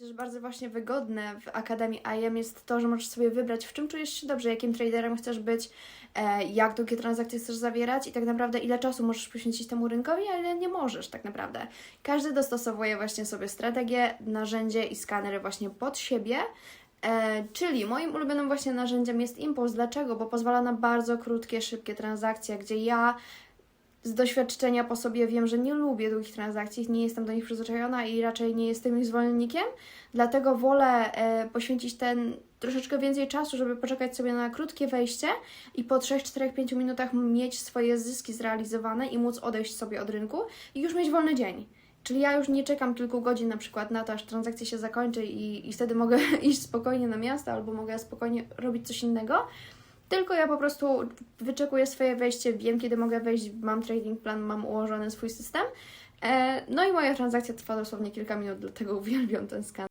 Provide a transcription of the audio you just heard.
Że bardzo właśnie wygodne w Akademii IM jest to, że możesz sobie wybrać, w czym czujesz się dobrze, jakim traderem chcesz być, e, jak długie transakcje chcesz zawierać i tak naprawdę ile czasu możesz poświęcić temu rynkowi, a ile nie możesz tak naprawdę. Każdy dostosowuje właśnie sobie strategię, narzędzie i skanery właśnie pod siebie. E, czyli moim ulubionym właśnie narzędziem jest Impulse. Dlaczego? Bo pozwala na bardzo krótkie, szybkie transakcje, gdzie ja z doświadczenia po sobie wiem, że nie lubię długich transakcji, nie jestem do nich przyzwyczajona i raczej nie jestem ich zwolennikiem, dlatego wolę e, poświęcić ten troszeczkę więcej czasu, żeby poczekać sobie na krótkie wejście i po 3, 4, 5 minutach mieć swoje zyski zrealizowane i móc odejść sobie od rynku i już mieć wolny dzień. Czyli ja już nie czekam kilku godzin na przykład na to, aż transakcja się zakończy i, i wtedy mogę iść spokojnie na miasto albo mogę spokojnie robić coś innego. Tylko ja po prostu wyczekuję swoje wejście, wiem kiedy mogę wejść, mam trading plan, mam ułożony swój system. E, no i moja transakcja trwa dosłownie kilka minut, dlatego uwielbiam ten skan.